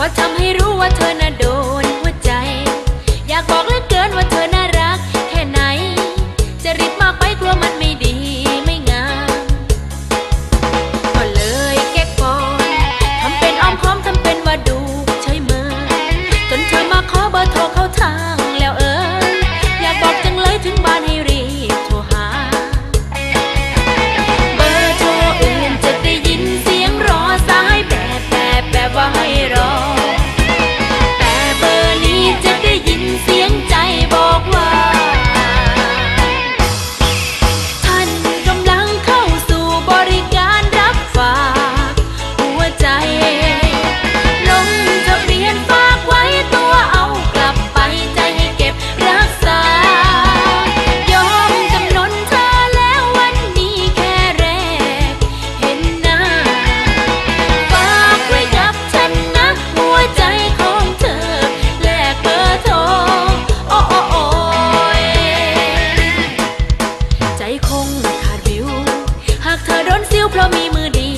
เดียวแค่ดูก็ทำให้รู้ว่าเธอน่ะโด คงขาดวิว หากเธอโดนซิ้วเพราะมีมือดี